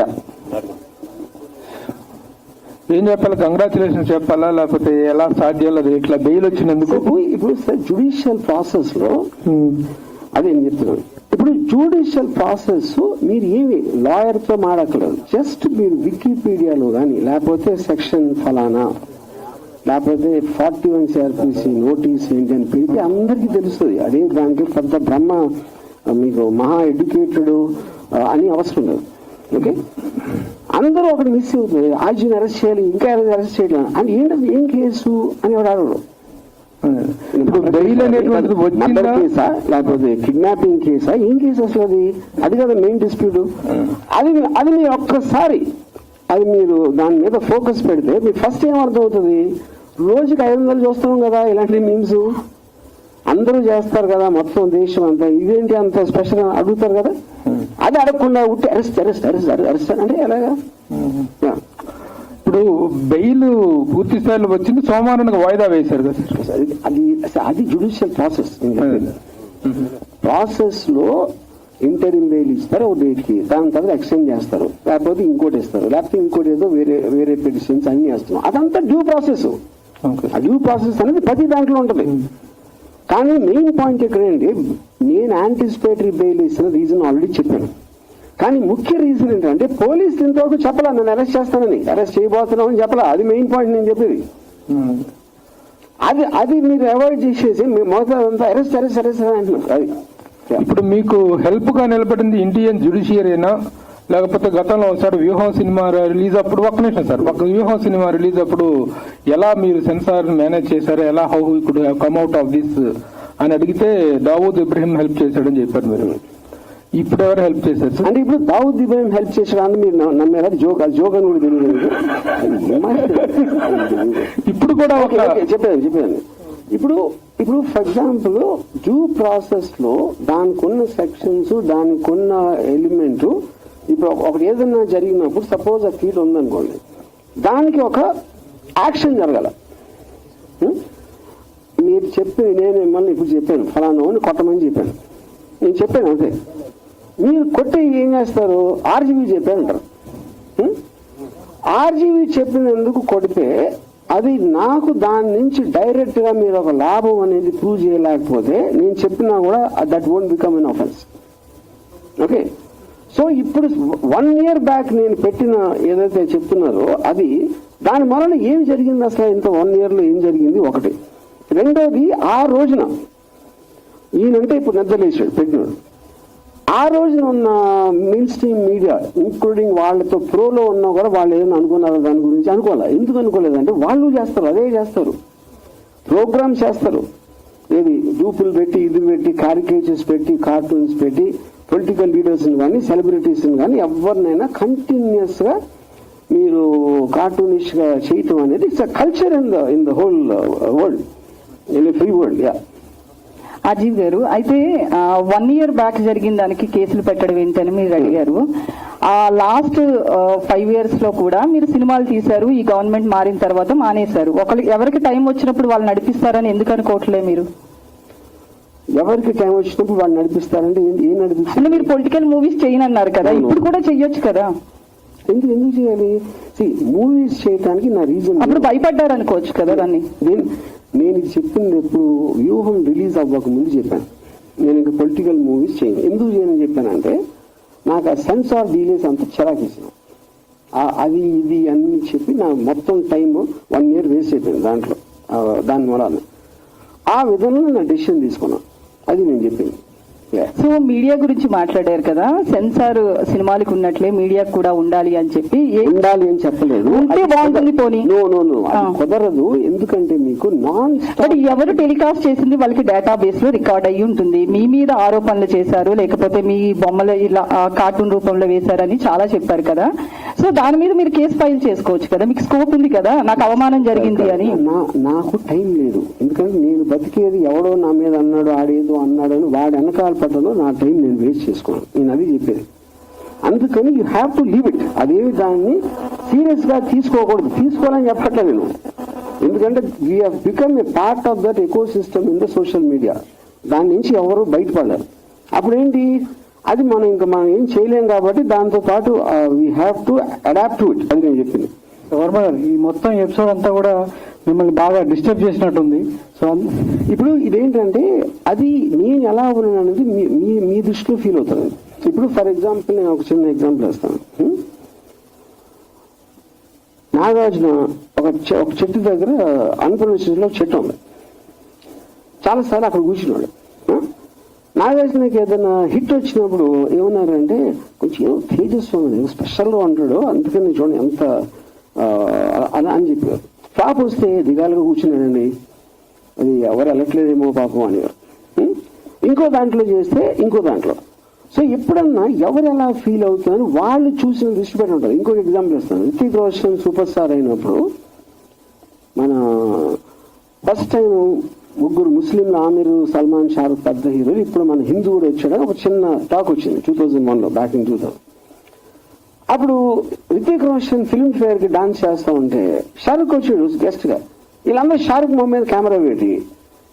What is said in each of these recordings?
Yeah ఏం చెప్పాలి congratulation చెప్పాలా? లేకపోతే ఎలా సాధ్యం లేదు ఇట్లా బెయిల్ వచ్చినందుకు? ఇప్పుడు జుడిషియల్ ప్రాసెస్లో అదే నేను చెప్తున్నాను ఇప్పుడు జుడిషియల్ ప్రాసెస్ మీరు ఏమి లాయర్తో మాడక్కలేదు జస్ట్ మీరు వికీపీడియాలో కానీ లేకపోతే సెక్షన్ ఫలానా లేకపోతే ఫార్టీ వన్ సిఆర్పిసి నోటీస్ ఏంటి అని పెడితే అందరికీ తెలుస్తుంది. అదే దానికి పెద్ద బ్రహ్మ మీకు మహా ఎడ్యుకేటెడ్ అని అవసరం లేదు. ఓకే? అందరూ ఒకటి మిస్ అవుతుంది ఆర్జీని అరెస్ట్ చేయాలి ఇంకా అరెస్ట్ చేయడం అంటే ఏంటది? ఏం కేసు? అని ఎవరు కేసా? లేకపోతే కిడ్నాపింగ్ కేసా? ఏం కేసు అసలు అది? అది కదా మెయిన్ డిస్ప్యూట్ అది అది మీరు ఒక్కసారి. అది మీరు దాని మీద ఫోకస్ పెడితే మీకు ఫస్ట్ ఏం అర్థం అవుతుంది రోజుకి ఐదు వందలు చూస్తున్నాం కదా ఇలాంటి మీమ్స్ అందరూ చేస్తారు కదా మొత్తం దేశం అంతా. ఇదేంటి అంత స్పెషల్ అడుగుతారు కదా? అది అడగకుండా ఉట్టి అరెస్ట్ అరెస్ట్ అరెస్ట్ అరెస్ట్ అంటే ఎలాగా. ఇప్పుడు బెయిల్ పూర్తి స్థాయిలో వచ్చింది సోమవారానికి వాయిదా వేశారు కదా అది అది జుడిషియల్ ప్రాసెస్ ప్రాసెస్లో ఇంటర్వ్యూ బెయిల్ ఇస్తారు ఒక డేట్కి. దాని తర్వాత ఎక్స్టెండ్ చేస్తారు. లేకపోతే ఇంకోటి ఇస్తారు లేకపోతే ఇంకోటి ఏదో వేరే వేరే పిటిషన్స్ అన్ని వేస్తున్నాం అదంతా డ్యూ ప్రాసెస్ డ్యూ ప్రాసెస్ అనేది ప్రతి దాంట్లో ఉంటుంది. కానీ మెయిన్ పాయింట్ ఇక్కడ ఏంటి నేను యాంటిసిపేటరీ బెయిల్ ఇస్తున్న రీజన్ ఆల్రెడీ చెప్పాను. కానీ ముఖ్య రీజన్ ఏంటంటే పోలీసులు ఇంతవరకు చెప్పలా నన్ను అరెస్ట్ చేస్తానని. అరెస్ట్ చేయబోతున్నామని చెప్పలా. అది మెయిన్ పాయింట్ నేను చెప్పేది. అది అది మీరు అవాయిడ్ చేసేసి మీ మొదలంతా అరెస్ట్ అరెస్ట్ అరెస్ట్ అంటున్నారు. అది. ఇప్పుడు మీకు హెల్ప్గా నిలబడింది ఇండియన్ జుడిషియరీనా లేకపోతే గతంలో ఒకసారి వ్యూహం సినిమా రిలీజ్ అప్పుడు ఒక్క నిమిషం సార్ ఒక వ్యూహం సినిమా రిలీజ్ అప్పుడు ఎలా మీరు సెన్సార్ మేనేజ్ చేశారు ఎలా how could come out of this అని అడిగితే దావూద్ ఇబ్రహీం హెల్ప్ చేశాడని చెప్పారు మీరు. ఇప్పుడు ఎవరు హెల్ప్ చేశారు సార్? అంటే ఇప్పుడు దావుద్ ఇబ్రాహిం హెల్ప్ చేసడానికి మీరు నమ్మారు అది జోక్ అది జోక్ అని కూడా తెలియదు? ఇప్పుడు కూడా ఒక చెప్పాను చెప్పాను ఇప్పుడు ఇప్పుడు ఫర్ ఎగ్జాంపుల్ డ్యూ ప్రాసెస్లో దానికి ఉన్న సెక్షన్స్ దానికి ఉన్న ఎలిమెంట్ ఇప్పుడు ఒక- ఒకటి ఏదైనా జరిగినప్పుడు సపోజ్ ఆ ఫీల్ ఉందనుకోండి. దానికి ఒక యాక్షన్ జరగాల. మీరు చెప్పి నేను మిమ్మల్ని ఇప్పుడు చెప్పాను. ఫలానా అని కొట్టమని చెప్పాను. నేను చెప్పాను అంతే. మీరు కొట్టి ఏం చేస్తారు? ఆర్జీబీ చెప్పాను అంటారు ఆర్జీవీ చెప్పినందుకు కొడితే అది నాకు దాని నుంచి డైరెక్ట్గా మీరు ఒక లాభం అనేది ప్రూవ్ చేయలేకపోతే నేను చెప్పినా కూడా that won't become an offence okay so ఇప్పుడు వన్ ఇయర్ బ్యాక్ నేను పెట్టిన ఏదైతే చెప్తున్నారో అది దాని వలన ఏం జరిగింది అసలు ఇంత వన్ ఇయర్లో ఏం జరిగింది ఒకటి. రెండోది ఆ రోజున ఈయనంటే ఇప్పుడు నిద్రలేసాడు పెట్టినాడు. ఆ రోజున ఉన్న మెయిన్ స్ట్రీమ్ మీడియా ఇంక్లూడింగ్ వాళ్ళతో ప్రోలో ఉన్నా కూడా వాళ్ళు ఏదైనా అనుకున్నారో దాని గురించి అనుకోవాలి? ఎందుకు అనుకోలేదంటే వాళ్ళు చేస్తారు అదే చేస్తారు. ప్రోగ్రామ్ చేస్తారు. ఏది డూపులు పెట్టి ఇది పెట్టి క్యారికేచర్స్ పెట్టి కార్టూన్స్ పెట్టి పొలిటికల్ లీడర్స్ కానీ సెలబ్రిటీస్ కానీ ఎవరినైనా కంటిన్యూస్గా మీరు కార్టూనిష్గా చేయటం అనేది it's culture in the in the whole world in free world yeah Ajeev గారు అయితే వన్ ఇయర్ బ్యాక్ జరిగిన దానికి కేసులు పెట్టడం ఏంటని మీరు అడిగారు. ఆ లాస్ట్ ఫైవ్ ఇయర్స్లో కూడా మీరు సినిమాలు తీశారు ఈ గవర్నమెంట్ మారిన తర్వాత మానేశారు. ఒకరికి ఎవరికి టైం వచ్చినప్పుడు వాళ్ళు నడిపిస్తారని ఎందుకు అనుకోవట్లే మీరు? ఎవరికి టైం వచ్చినప్పుడు వాళ్ళు నడిపిస్తారంటే ఏం- నడిపిస్తారు? మీరు పొలిటికల్ మూవీస్ చేయనన్నారు కదా ఇప్పుడు కూడా చెయ్యొచ్చు కదా? ఎందుకు ఎందుకు చేయాలి? మూవీస్ చేయడానికి నా రీజన్ అప్పుడు భయపడ్డారు అనుకోవచ్చు కదా దాన్ని. నేను నేను ఇది చెప్పింది ఎప్పుడు వ్యూహం రిలీజ్ అవ్వక ముందు చెప్పాను. నేను ఇంకా పొలిటికల్ మూవీస్ చేయను. ఎందుకు చేయను చెప్పానంటే నాకు ఆ సెన్సార్ డీలేస్ అంతా చిరాకేసిన అది ఇది అన్ని చెప్పి నా మొత్తం టైం వన్ ఇయర్ వేస్ట్ అయిపోయింది దాంట్లో దాని మూలాన. ఆ విధంగా నా డెసిషన్ తీసుకున్నాను అది నేను చెప్పింది Yeah. సో మీడియా గురించి మాట్లాడారు కదా. సెన్సార్ సినిమాలకు ఉన్నట్లే మీడియాకు కూడా ఉండాలి అని చెప్పి ఉండాలి అని చెప్పలేదు. ఉంటే బాగుంటుంది పోనీ. కుదరదు. ఎందుకంటే మీకు నాన్ బట్ ఎవరు టెలికాస్ట్ చేసింది వాళ్ళకి డేటాబేస్లో రికార్డ్ అయ్యి ఉంటుంది. మీ మీద ఆరోపణలు చేశారు లేకపోతే మీ బొమ్మలు ఇలా కార్టూన్ రూపంలో వేశారని చాలా చెప్పారు కదా. సో దాని మీద మీరు కేసు ఫైల్ చేసుకోవచ్చు కదా. మీకు స్కోప్ ఉంది కదా. నాకు అవమానం జరిగింది అని. నాకు టైం లేదు. ఎందుకంటే నేను బతికేది ఎవడో నా మీద అన్నాడు ఆడేదో అన్నాడు అని వాడు వెనకాల పడ్డలో నా టైం నేను వేస్ట్ చేసుకున్నాను నేను అది చెప్పేది. అందుకని you have to leave it అదేమి దాన్ని సీరియస్గా తీసుకోకూడదు. తీసుకోవాలని చెప్పట్లే నేను. ఎందుకంటే we become a part of that ecosystem in the social media దాని నుంచి ఎవరు బయటపడలేరు. అప్పుడు ఏంటి అది మనం ఇంకా మనం ఏం చేయలేం కాబట్టి దాంతో పాటు we have to adapt to it అది నేను చెప్పింది. వర్మ గారు ఈ మొత్తం ఎపిసోడ్ అంతా కూడా మిమ్మల్ని బాగా డిస్టర్బ్ చేసినట్టుంది. సో ఇప్పుడు ఇదేంటంటే అది నేను ఎలా ఉన్నాను అనేది మీ మీ- మీ దృష్టిలో ఫీల్ అవుతుంది. ఇప్పుడు ఫర్ ఎగ్జాంపుల్ నేను ఒక చిన్న ఎగ్జాంపుల్ ఇస్తాను hmm? నాగార్జున ఒక చె- ఒక చెట్టు దగ్గర అన్పూర్ణ ఒక చెట్టు ఉంది. చాలాసార్లు అక్కడ కూర్చున్నాడు. Hmm? నాగార్జునకి ఏదైనా హిట్ వచ్చినప్పుడు ఏమన్నారంటే కొంచెం ఏదో తేజస్సు స్పెషల్గా ఉంటాడు అందుకని చూడండి ఎంత అని చెప్పారు. టాప్ వస్తే దిగాలుగా కూర్చున్నాడండి. అది ఎవరు వెళ్ళట్లేదేమో పాపం అనేవారు ఇంకో దాంట్లో చేస్తే ఇంకో దాంట్లో. సో ఎప్పుడన్నా ఎవరు ఎలా ఫీల్ అవుతుందని వాళ్ళు చూసిన దృష్టి పెట్టి ఉంటారు. ఇంకొక ఎగ్జాంపుల్ ఇస్తాను. రితిక్ రోషన్ సూపర్ స్టార్ అయినప్పుడు మన ఫస్ట్ టైం ముగ్గురు ముస్లింలు ఆమిర్ సల్మాన్ షారుఖ్ పెద్ద హీరోలు ఇప్పుడు మన హిందూ కూడా ఒక చిన్న టాక్ వచ్చింది. టూ థౌజండ్ వన్లో బ్యాక్ ఇన్ టూ థౌసండ్ అప్పుడు రితిక్ రోషన్ ఫిల్మ్ ఫేర్కి డాన్స్ చేస్తా ఉంటే షారుఖ్ వచ్చాడు గెస్ట్గా. వీళ్ళందరూ షారుఖ్ మొహం మీద కెమెరా పెట్టి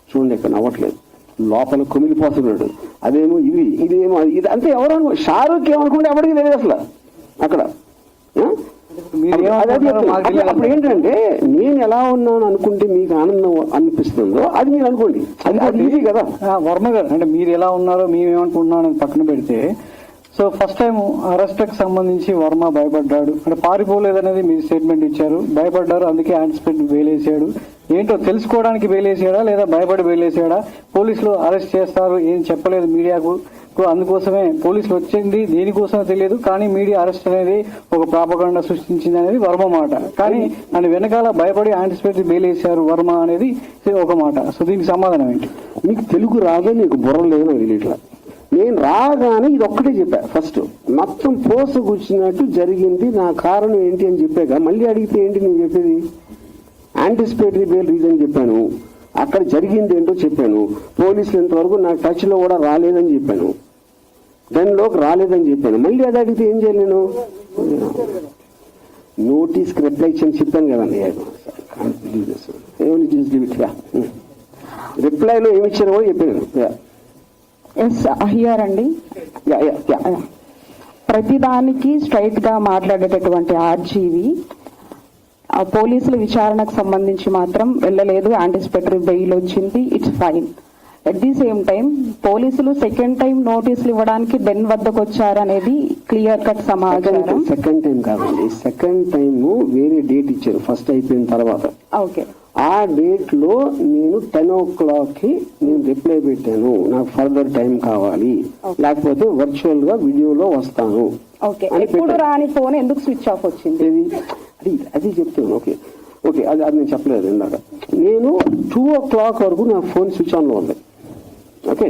చూడండి ఇక్కడ నవ్వట్లేదు. లోపల కుమిలిపోతున్నాడు అదేమో ఇది ఇదేమో ఇది అంతే ఎవరు అనుకో షారుఖ్ ఏమనుకుంటే ఎవరికి తెలియదు అసలు. అక్కడ. అప్పుడు- ఏంటంటే నేను ఎలా ఉన్నాను అనుకుంటే మీకు ఆనందం అనిపిస్తుందో అది మీరు అనుకోండి. అది ఈజీ కదా. వర్మ గారు అంటే మీరు ఎలా ఉన్నారో మేము ఏమనుకుంటున్నాం పక్కన పెడితే సో ఫస్ట్ టైం అరెస్ట్కి సంబంధించి వర్మ భయపడ్డాడు. అంటే పారిపోలేదనేది మీరు స్టేట్మెంట్ ఇచ్చారు. భయపడ్డారు అందుకే యాంటిసిపేట్ వేలేసాడు. ఏంటో తెలుసుకోవడానికి వేలేసాడా లేదా భయపడి వేలేసాడా? పోలీసులు అరెస్ట్ చేస్తారు ఏం చెప్పలేదు మీడియాకు. అందుకోసమే పోలీసులు వచ్చింది దేనికోసమే తెలియదు కానీ మీడియా అరెస్ట్ అనేది ఒక ప్రాపగండ సృష్టించింది అనేది వర్మ మాట. కానీ దాని వెనకాల భయపడి యాంటిసిపేట్ వేలేశారు వర్మ అనేది ఒక మాట. సో దీనికి సమాధానం ఏంటి? మీకు తెలుగు రాదు నీకు బుర్ర లేదు ఇట్లా నేను రాగానే ఇది ఒక్కటే చెప్పా. ఫస్ట్ మొత్తం పోస కూర్చున్నట్టు జరిగింది. నా కారణం ఏంటి అని చెప్పాక మళ్ళీ అడిగితే ఏంటి నేను చెప్పేది? యాంటిసిపేటరీ బెయిల్ రీజన్ చెప్పాను. అక్కడ జరిగింది ఏంటో చెప్పాను. పోలీసులు ఇంతవరకు నా టచ్లో కూడా రాలేదని చెప్పాను. దానిలోకి రాలేదని చెప్పాను. మళ్ళీ అది అడిగితే ఏం చేయాలి నేను? నోటీస్కి రిప్లై ఇచ్చని చెప్పాను కదండి రిప్లైలో hmm. ఏమి ఇచ్చారో చెప్పాను ఎస్ అహియార్ uh, అండి. ప్రతిదానికి స్ట్రైట్గా మాట్లాడేటటువంటి ఆర్జీవి ఆ పోలీసుల విచారణకు సంబంధించి మాత్రం వెళ్ళలేదు యాంటిసిపేటరీ బెయిల్ వచ్చింది. It's fine at the same time పోలీసులు సెకండ్ టైం నోటీసులు ఇవ్వడానికి బెన్ వద్దకు వచ్చారనేది క్లియర్ కట్ సమాచారం. సెకండ్ టైం కాదండి. సెకండ్ టైం వేరే డేట్ ఇచ్చారు ఫస్ట్ అయిపోయిన తర్వాత. ఓకే. ఆ డేట్లో నేను టెన్ ఓ క్లాక్కి నేను రిప్లై పెట్టాను నాకు ఫర్దర్ టైం కావాలి. లేకపోతే వర్చువల్గా వీడియోలో వస్తాను. ఎప్పుడు. రాని ఫోన్ ఎందుకు స్విచ్ ఆఫ్ వచ్చింది? అది అది చెప్తాను ఓకే. ఓకే అది అది నేను చెప్పలేదు ఇందాక. నేను టూ ఓ క్లాక్ వరకు నా ఫోన్ స్విచ్ ఆన్లో ఉంది. ఓకే.